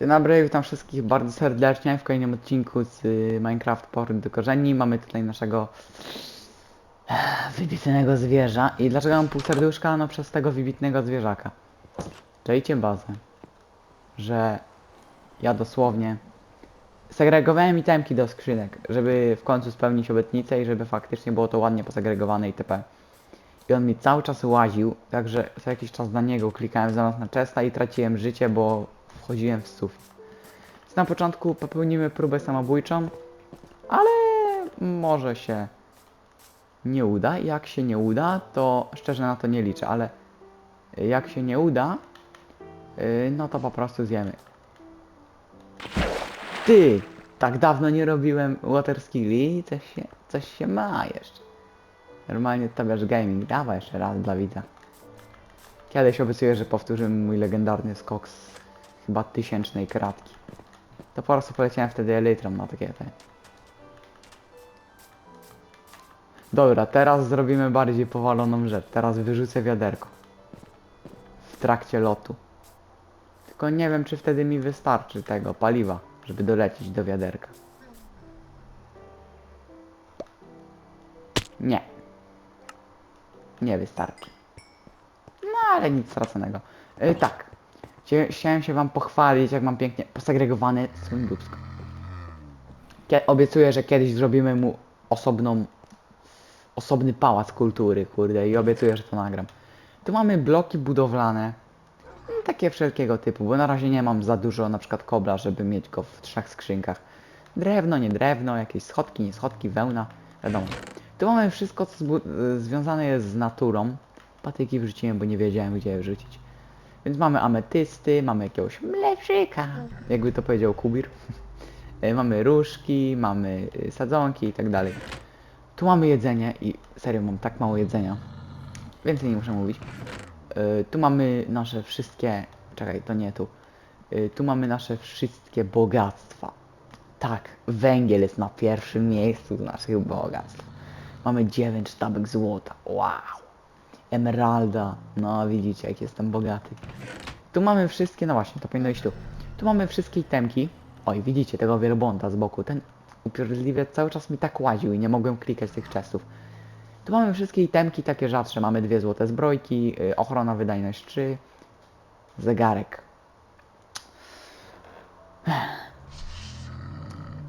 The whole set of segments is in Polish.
Dzień dobry, witam wszystkich bardzo serdecznie w kolejnym odcinku z y, Minecraft Powrót do korzeni. Mamy tutaj naszego eh, wybitnego zwierza. I dlaczego mam pół serduszka? No przez tego wybitnego zwierzaka. Czajcie bazę, że ja dosłownie segregowałem itemki do skrzynek, żeby w końcu spełnić obietnicę i żeby faktycznie było to ładnie posegregowane itp. I on mi cały czas łaził, także co jakiś czas na niego klikałem zamiast na chesta i traciłem życie, bo wchodziłem w sufit. Na początku popełnimy próbę samobójczą, ale może się nie uda. Jak się nie uda, to szczerze na to nie liczę, ale jak się nie uda, yy, no to po prostu zjemy. Ty! Tak dawno nie robiłem water skilli, coś się, coś się ma jeszcze. Normalnie stawiasz gaming. Dawaj jeszcze raz dla widza. Kiedyś obiecuję, że powtórzymy mój legendarny skok z chyba tysięcznej kratki. To po prostu poleciałem wtedy elytrą na takie te. Dobra, teraz zrobimy bardziej powaloną rzecz. Teraz wyrzucę wiaderko. W trakcie lotu. Tylko nie wiem, czy wtedy mi wystarczy tego paliwa, żeby dolecieć do wiaderka. Nie. Nie wystarczy. No ale nic straconego. Yy, tak. Chciałem się wam pochwalić, jak mam pięknie dupsko. Kie- obiecuję, że kiedyś zrobimy mu osobną, osobny pałac kultury, kurde, i obiecuję, że to nagram. Tu mamy bloki budowlane, no, takie wszelkiego typu, bo na razie nie mam za dużo na przykład kobla, żeby mieć go w trzech skrzynkach. Drewno, nie drewno, jakieś schodki, nie schodki, wełna, wiadomo. Tu mamy wszystko, co związane jest z naturą. Patyki wrzuciłem, bo nie wiedziałem, gdzie je wrzucić. Więc mamy ametysty, mamy jakiegoś mleczyka, jakby to powiedział Kubir. Y, mamy różki, mamy y, sadzonki i tak dalej. Tu mamy jedzenie i serio mam tak mało jedzenia. Więcej nie muszę mówić. Y, Tu mamy nasze wszystkie... Czekaj, to nie tu. Y, Tu mamy nasze wszystkie bogactwa. Tak, węgiel jest na pierwszym miejscu z naszych bogactw. Mamy 9 sztabek złota. Wow. Emeralda. No widzicie jak jestem bogaty. Tu mamy wszystkie, no właśnie, to powinno iść tu. Tu mamy wszystkie itemki. Oj, widzicie tego wielbłąda z boku. Ten upierdliwiec cały czas mi tak łaził i nie mogłem klikać tych chestów. Tu mamy wszystkie itemki takie rzadsze. Mamy dwie złote zbrojki, y, ochrona wydajność 3, zegarek.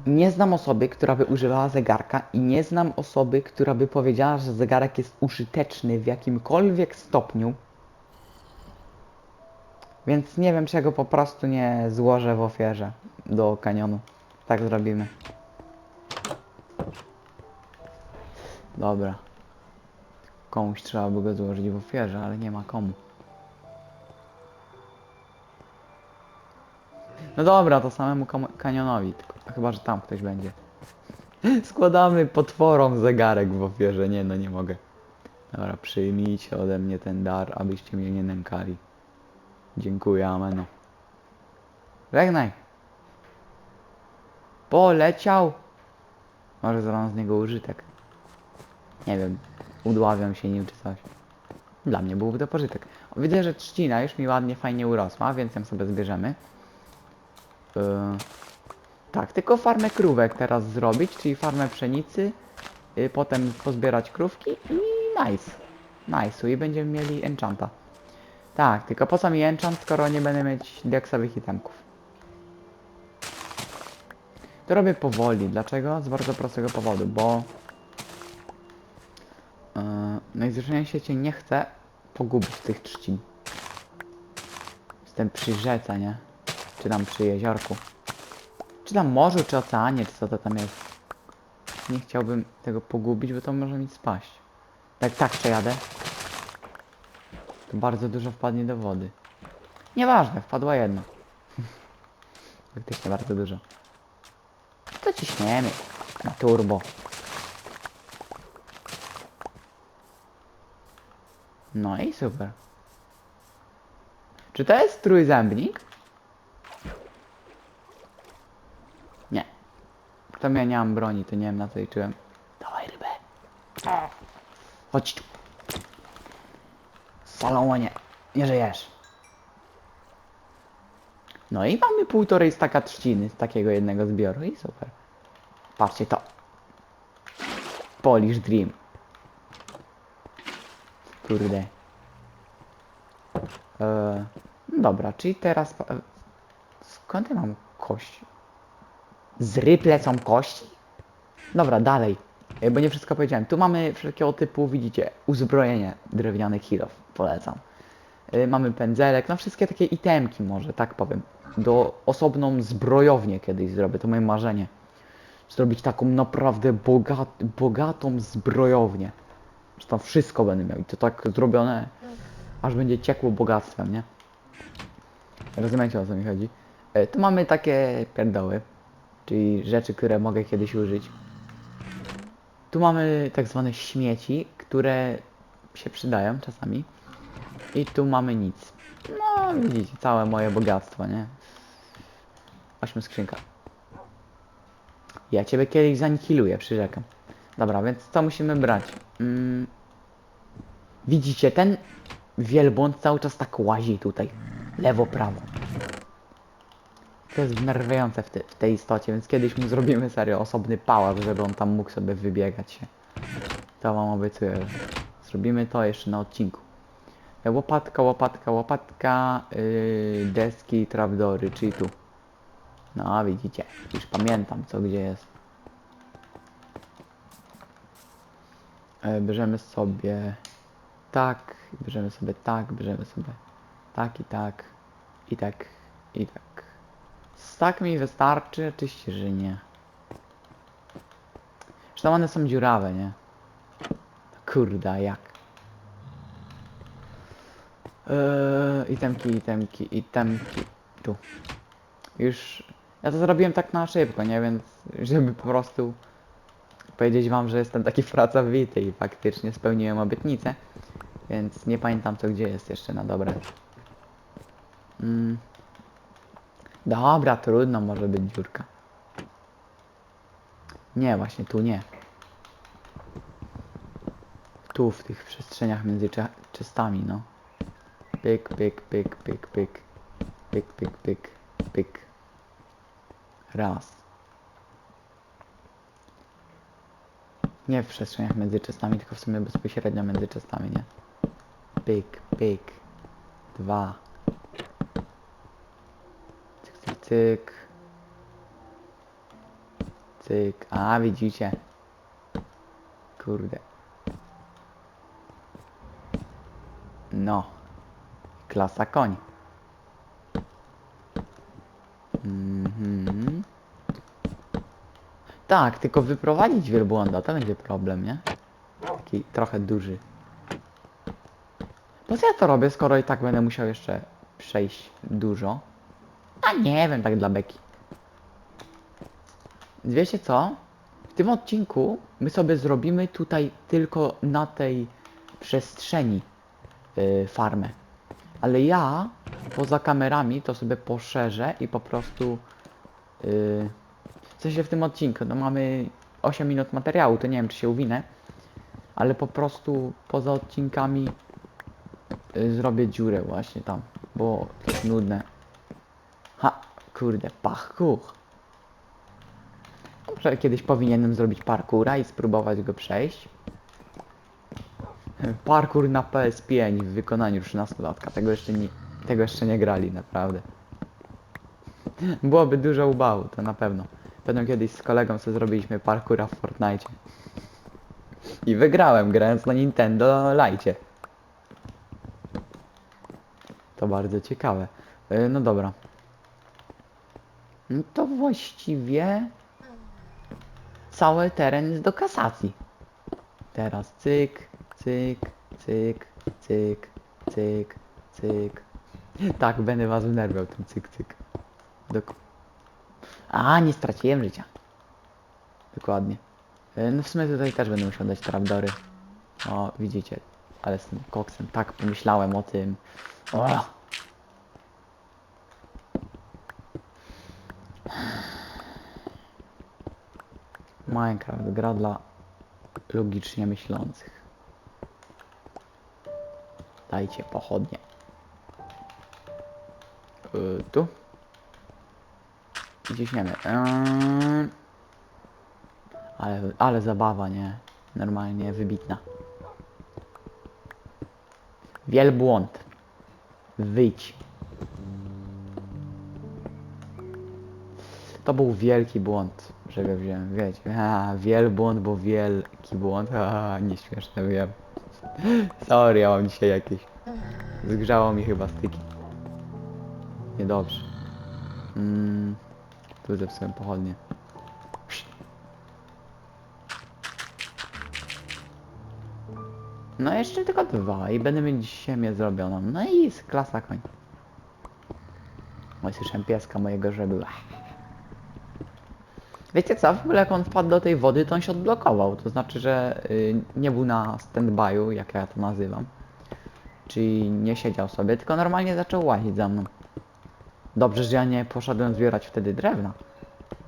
Nie znam osoby, która by używała zegarka i nie znam osoby, która by powiedziała, że zegarek jest użyteczny w jakimkolwiek stopniu. Więc nie wiem, czego po prostu nie złożę w ofierze do kanionu. Tak zrobimy. Dobra. Komuś trzeba by go złożyć w ofierze, ale nie ma komu. No dobra, to samemu kanionowi, tylko chyba, że tam ktoś będzie. Składamy potworom zegarek w ofierze. Nie no, nie mogę. Dobra, przyjmijcie ode mnie ten dar, abyście mnie nie nękali. Dziękuję, ameno. Żegnaj. Poleciał. Może zrobią z niego użytek. Nie wiem, udławiam się nim czy coś. Dla mnie byłby to pożytek. Widzę, że trzcina już mi ładnie, fajnie urosła, więc ją sobie zbierzemy. Yy, tak, tylko farmę krówek teraz zrobić, czyli farmę pszenicy, yy, potem pozbierać krówki i nice. Nice, i będziemy mieli enchanta. Tak, tylko po co mi enchant, skoro nie będę mieć diaksowych itemków? To robię powoli. Dlaczego? Z bardzo prostego powodu, bo... Yy, najzwyczajniej w świecie nie chcę pogubić tych trzcin. Jestem przy rzece, nie? Czy tam przy jeziorku. Czy tam morzu, czy oceanie, czy co to tam jest. Nie chciałbym tego pogubić, bo to może mi spaść. Tak, tak przejadę. To bardzo dużo wpadnie do wody. Nieważne, wpadła jedna. Faktycznie bardzo dużo. To ciśniemy. Na turbo. No i super. Czy to jest trójzębnik? Tam ja nie mam broni, to nie wiem na co liczyłem. Dawaj rybę. Chodź tu. Salomonie. Nie żyjesz. No i mamy półtorej staka trzciny z takiego jednego zbioru i super. Patrzcie to. Polish Dream. Kurde. Eee, no dobra, czyli teraz... e, Skąd ja mam kości? Z ryb lecą kości? Dobra, dalej. E, Bo nie wszystko powiedziałem. Tu mamy wszelkiego typu, widzicie, uzbrojenie drewniane kilof. Polecam. Y, Mamy pędzelek, no wszystkie takie itemki może, tak powiem. Do osobną zbrojownię kiedyś zrobię, to moje marzenie. Zrobić taką naprawdę bogat, bogatą zbrojownię. Że tam wszystko będę miał i to tak zrobione, aż będzie ciekło bogactwem, nie? Rozumiecie o co mi chodzi? Y, Tu mamy takie pierdoły, czyli rzeczy, które mogę kiedyś użyć. Tu mamy tak zwane śmieci, które się przydają czasami. I tu mamy nic. No, widzicie, całe moje bogactwo, nie? Ośmiu skrzynka. Ja ciebie kiedyś zanihiluję, przyrzekam. Dobra, więc co musimy brać? Mm. Widzicie, ten wielbłąd cały czas tak łazi tutaj. Lewo, prawo. To jest wnerwiające w, te, w tej istocie, więc kiedyś mu zrobimy serio osobny pałac, żeby on tam mógł sobie wybiegać się. To wam obiecuję. Zrobimy to jeszcze na odcinku. Łopatka, łopatka, łopatka, yy, deski, trapdory, czyli tu. No, widzicie, już pamiętam co gdzie jest. E, bierzemy sobie tak, bierzemy sobie tak, bierzemy sobie tak i tak, i tak, i tak. Tak mi wystarczy? Oczywiście, że nie. Zresztą one są dziurawe, nie? Kurda, jak? Eee, itemki, itemki, itemki. Tu. Już. Ja to zrobiłem tak na szybko, nie? Więc żeby po prostu powiedzieć wam, że jestem taki pracowity i faktycznie spełniłem obietnicę. Więc nie pamiętam co gdzie jest jeszcze na dobre. Mm. Dobra, trudno, może być dziurka. Nie, właśnie tu nie. Tu w tych przestrzeniach między czystami, no. Pyk, pyk, pyk, pyk, pyk. Pyk, pyk, pyk, pyk. Raz. Nie w przestrzeniach między czystami, tylko w sumie bezpośrednio między czystami, nie? Pyk, pyk. Dwa. Cyk, cyk. A, widzicie. Kurde. No. Klasa koń. Mhm. Tak, tylko wyprowadzić wielbłąda, to będzie problem, nie? Taki trochę duży. Po co ja to robię, skoro i tak będę musiał jeszcze przejść dużo? Nie wiem, tak dla beki. Wiecie co? W tym odcinku my sobie zrobimy tutaj tylko na tej przestrzeni yy, farmę. Ale ja poza kamerami to sobie poszerzę i po prostu yy, w sensie w tym odcinku, no mamy 8 minut materiału, to nie wiem czy się uwinę, ale po prostu poza odcinkami yy, zrobię dziurę właśnie tam, bo to jest nudne. Ha, kurde, parkour. Może kiedyś powinienem zrobić parkoura i spróbować go przejść. Parkour na PS5 w wykonaniu 13-latka. Tego jeszcze nie, tego jeszcze nie grali, naprawdę. Byłoby dużo ubału, to na pewno. Pewno kiedyś z kolegą sobie zrobiliśmy parkoura w Fortnite. I wygrałem grając na Nintendo Lite. To bardzo ciekawe. Yy, No dobra. No to właściwie cały teren jest do kasacji. Teraz cyk, cyk, cyk, cyk, cyk, cyk. Tak, będę was wnerwiał tym cyk, cyk. Dok A, nie straciłem życia. Dokładnie. E, No w sumie tutaj też będę musiał dać trapdory. O, widzicie. Ale z tym koksem tak pomyślałem o tym. O! Minecraft gra dla logicznie myślących. Dajcie pochodnie. Yy, tu. i ciśniemy. Eee, Ale, ale zabawa, nie? Normalnie wybitna. Wielbłąd. Wyjdź. To był wielki błąd, że go wziąłem, wiecie. A, wielbłąd, bo wielki błąd. A, nieśmieszne wiem. Sorry, ja mam dzisiaj jakieś... Zgrzało mi chyba styki. Niedobrze. Mm, tu zepsułem pochodnie. No jeszcze tylko dwa i będę mieć ziemię zrobioną. No i klasa koń. Oj, słyszałem pieska mojego, że była. Wiecie co, w ogóle jak on wpadł do tej wody, to on się odblokował. To znaczy, że y, nie był na stand-by'u, jak ja to nazywam. Czyli nie siedział sobie, tylko normalnie zaczął łazić za mną. Dobrze, że ja nie poszedłem zbierać wtedy drewna,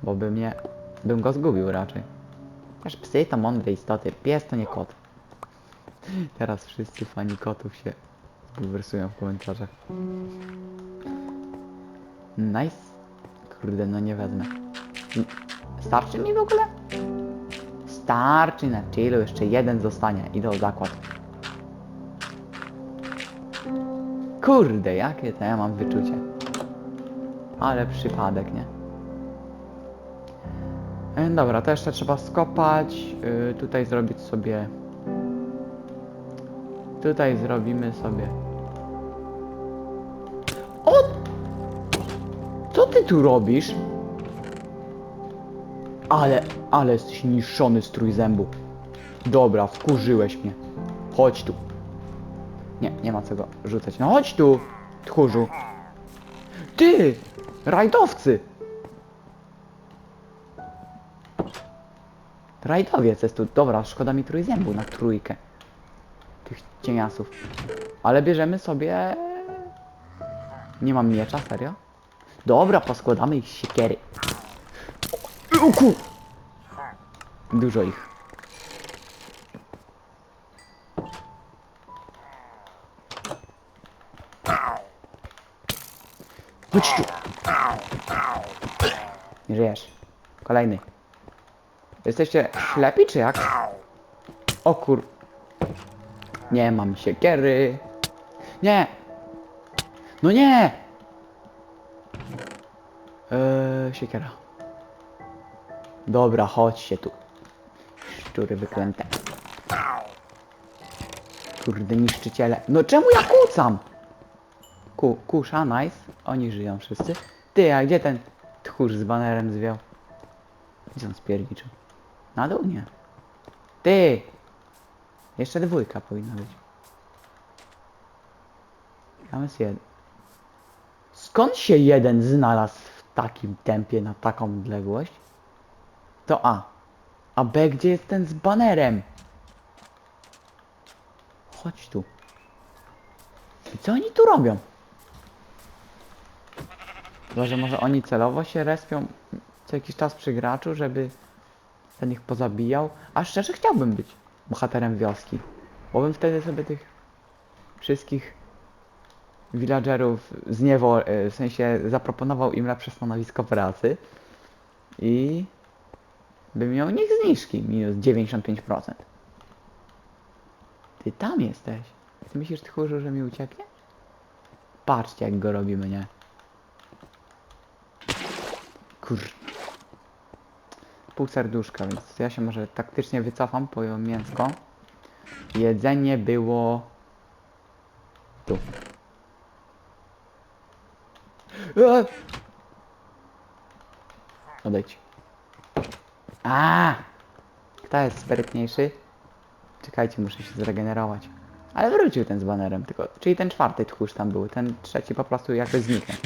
bo by mnie, bym go zgubił raczej. Też psy to mądre istoty, pies to nie kot. Teraz wszyscy fani kotów się bulwersują w komentarzach. Nice. Kurde, no nie wezmę. Starczy mi w ogóle? Starczy na chillu, jeszcze jeden zostanie. Idę o zakład. Kurde, jakie to ja mam wyczucie. Ale przypadek, nie? E, Dobra, to jeszcze trzeba skopać. y, tutaj zrobić sobie... Tutaj zrobimy sobie... O! Co ty tu robisz? Ale, ale jesteś niszczony strój zębu. Dobra, wkurzyłeś mnie. Chodź tu. Nie, nie ma co go rzucać. No chodź tu, tchórzu. Ty! Rajdowcy! Rajdowiec jest tu. Dobra, szkoda mi trójzębu na trójkę. Tych cieniasów. Ale bierzemy sobie... Nie mam miecza, serio? Dobra, poskładamy ich z siekiery. O, ku... Dużo ich. Chodź tu. Nie żyjesz. Kolejny. Jesteście ślepi czy jak? O kur... Nie mam siekiery. Nie! No nie! Eee, siekiera. Dobra, chodźcie tu. Szczury wyklęte. Kurde, niszczyciele. No czemu ja kłócam? Ku, kusza, nice. Oni żyją wszyscy. Ty, a gdzie ten tchórz z banerem zwiał? Gdzie on spierniczył? Na dół nie. Ty! Jeszcze dwójka powinna być. Tam jest jeden. Skąd się jeden znalazł w takim tempie na taką odległość? To A. A B gdzie jest ten z banerem? Chodź tu. I co oni tu robią? Chyba, że może oni celowo się respią co jakiś czas przy graczu, żeby ten ich pozabijał. A szczerze chciałbym być bohaterem wioski. Bo bym wtedy sobie tych wszystkich villagerów zniewo... w sensie zaproponował im lepsze stanowisko pracy i bym miał nich zniżki minus 95%. Ty tam jesteś. Ty myślisz, tchórzu, że mi ucieknie? Patrzcie, jak go robimy, nie? Kur... Pół serduszka, więc ja się może taktycznie wycofam po mięsko. Jedzenie było... Tu. Odejdź. A! Kto jest sprytniejszy? Czekajcie, muszę się zregenerować. Ale wrócił ten z banerem, tylko... Czyli ten czwarty tchórz tam był, ten trzeci po prostu jakoś zniknął.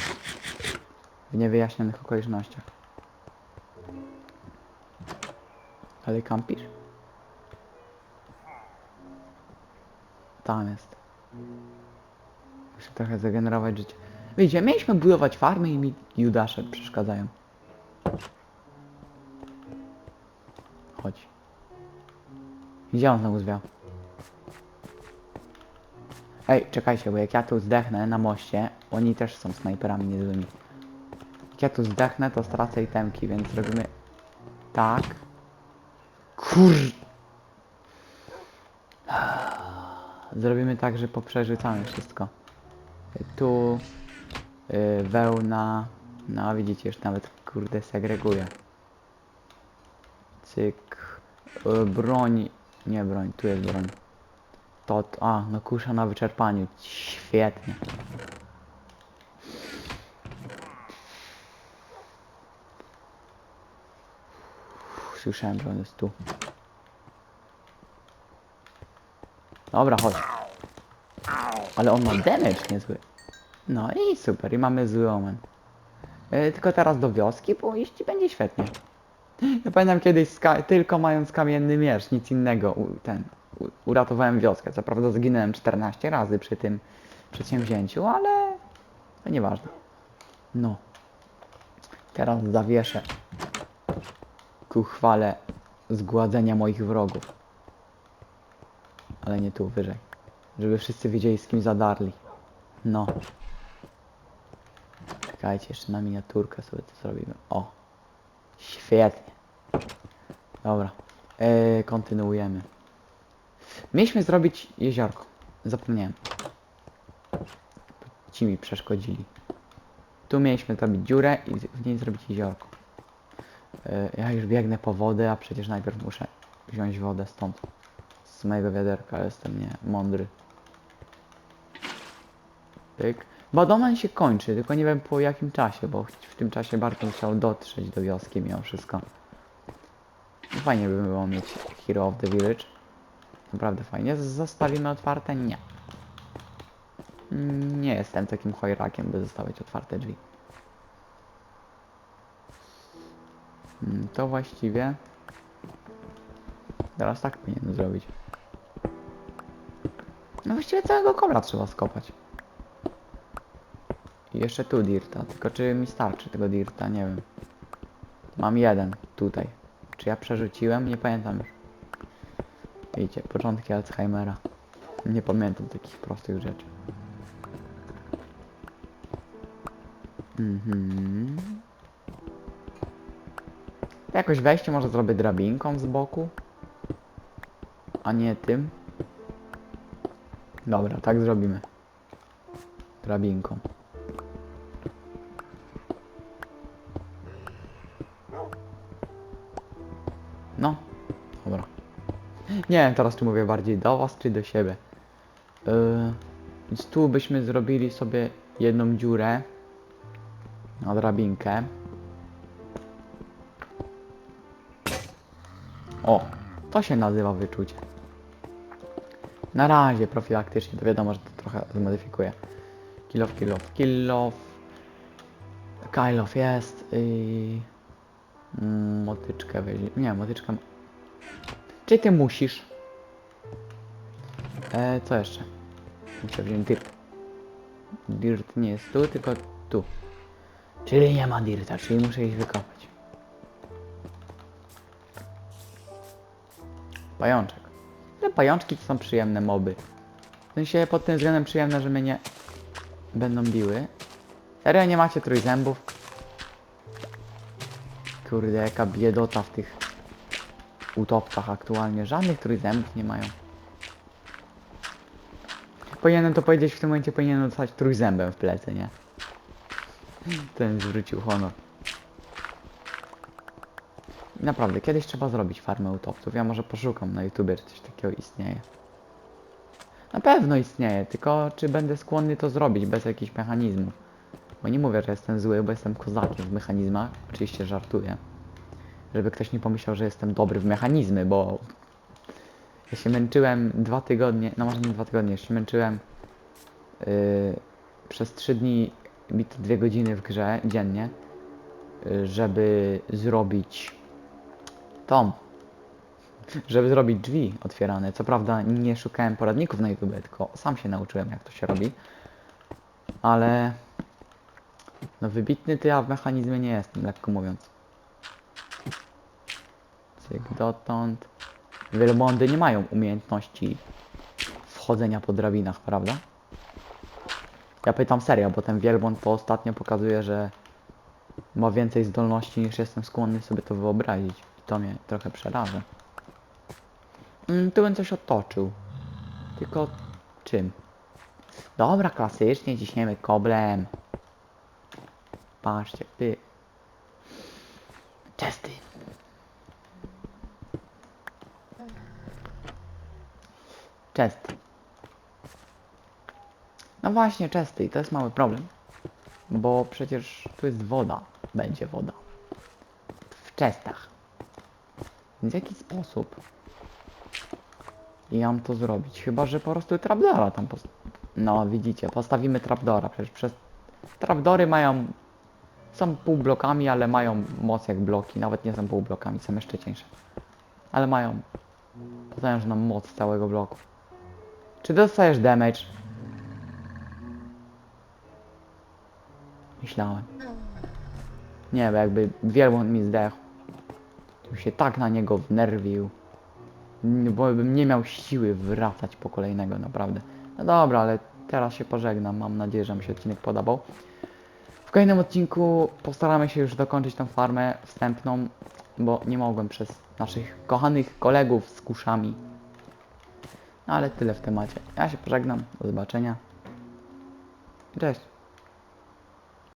W niewyjaśnionych okolicznościach. Ale kampisz? Tam jest. Muszę trochę zagenerować życie. Wiecie, mieliśmy budować farmy i mi Judasze przeszkadzają. Chodź. Gdzie on znowu zwiał? Ej, czekajcie, bo jak ja tu zdechnę na moście, oni też są snajperami niezłymi. Jak ja tu zdechnę, to stracę itemki, więc robimy tak. Kur... Zrobimy tak, że poprzerzucamy wszystko. Tu yy, wełna. No widzicie, już nawet kurde segreguje. Cyk. Yy, broń. Nie broń, tu jest broń. To, a, no kusza na wyczerpaniu. Świetnie. Słyszałem, że on jest tu. Dobra, chodź. Ale on ma damage niezły. No i super, i mamy zły omen. E, tylko teraz do wioski pójść i będzie świetnie. Ja pamiętam kiedyś tylko mając kamienny miecz, nic innego, ten, uratowałem wioskę. Co prawda zginąłem 14 razy przy tym przedsięwzięciu, ale to nieważne. No. Teraz zawieszę ku chwale zgładzenia moich wrogów. Ale nie tu, wyżej. Żeby wszyscy wiedzieli z kim zadarli. No. Czekajcie, jeszcze na miniaturkę sobie to zrobimy. O. Świetnie. Dobra. Eee, kontynuujemy. Mieliśmy zrobić jeziorko. Zapomniałem. Ci mi przeszkodzili. Tu mieliśmy zrobić dziurę i w niej zrobić jeziorko. Eee, ja już biegnę po wodę, a przecież najpierw muszę wziąć wodę stąd. Z mojego wiaderka jestem nie mądry. Pyk. Badoman się kończy, tylko nie wiem po jakim czasie, bo w tym czasie bardzo chciał dotrzeć do wioski mimo wszystko. Fajnie by było mieć Hero of the Village. Naprawdę fajnie. Zostawimy otwarte? Nie. Nie jestem takim chojrakiem, by zostawiać otwarte drzwi. Mm, To właściwie... Teraz tak powinien zrobić. No właściwie całego kobra trzeba skopać. I jeszcze tu dirta, tylko czy mi starczy tego dirta, nie wiem. Mam jeden tutaj. Czy ja przerzuciłem? Nie pamiętam już. Widzicie, początki Alzheimera. Nie pamiętam takich prostych rzeczy. Mhm. Jakoś wejście może zrobię drabinką z boku. A nie tym. Dobra, tak zrobimy. Drabinką. Nie wiem teraz czy mówię bardziej do was czy do siebie. Yy, więc tu byśmy zrobili sobie jedną dziurę na drabinkę. O, to się nazywa wyczucie. Na razie profilaktycznie, to wiadomo, że to trochę zmodyfikuję. Kill off, kill off, kill off. Kill off jest i... Mm, Motyczkę weź. Nie, motyczkę... Czy ty musisz? E, co jeszcze? Muszę wziąć dirt. Dirt nie jest tu, tylko tu. Czyli nie ma dirta, czyli muszę ich wykopać. Pajączek. Te pajączki to są przyjemne moby. W sensie pod tym względem przyjemne, że mnie nie będą biły. Serio nie macie trójzębów? Kurde, jaka biedota w tych utopcach aktualnie. Żadnych trójzębów nie mają. Powinienem to powiedzieć w tym momencie, powinienem dostać trójzębem w plecy, nie? Ten zwrócił honor. Naprawdę, kiedyś trzeba zrobić farmę utopców. Ja może poszukam na YouTubie, czy coś takiego istnieje. Na pewno istnieje, tylko czy będę skłonny to zrobić bez jakichś mechanizmów. Bo nie mówię, że jestem zły, bo jestem kozakiem w mechanizmach. Oczywiście żartuję. Żeby ktoś nie pomyślał, że jestem dobry w mechanizmy, bo ja się męczyłem dwa tygodnie, no może nie dwa tygodnie, ja się męczyłem yy, przez trzy dni, bite dwie godziny w grze dziennie, yy, żeby zrobić tom, żeby zrobić drzwi otwierane. Co prawda nie szukałem poradników na YouTube, tylko sam się nauczyłem jak to się robi, ale no wybitny ty, a w mechanizmie nie jestem, lekko mówiąc. Cyk dotąd. Wielbłądy nie mają umiejętności wchodzenia po drabinach, prawda? Ja pytam serio, bo ten wielbłąd to ostatnio pokazuje, że ma więcej zdolności niż jestem skłonny sobie to wyobrazić. I to mnie trochę przeraża. Mm, tu bym coś otoczył. Tylko czym? Dobra, klasycznie ciśniemy koblem. Patrzcie, ty. Czesty. No właśnie, czesty i to jest mały problem. Bo przecież tu jest woda. Będzie woda. W czestach. Więc w jaki sposób ja mam to zrobić? Chyba, że po prostu trapdora tam post... No, widzicie, postawimy trapdora. Przecież przez... Trapdory mają... Są półblokami, ale mają moc jak bloki. Nawet nie są półblokami, są jeszcze cieńsze. Ale mają potężną moc całego bloku. Czy dostajesz damage? Myślałem. Nie, bo jakby wielbłąd mi zdechł. To się tak na niego wnerwił. Bo bym nie miał siły wracać po kolejnego, naprawdę. No dobra, ale teraz się pożegnam. Mam nadzieję, że mi się odcinek podobał. W kolejnym odcinku postaramy się już dokończyć tą farmę wstępną, bo nie mogłem przez naszych kochanych kolegów z kuszami. Ale tyle w temacie. Ja się pożegnam. Do zobaczenia. Cześć.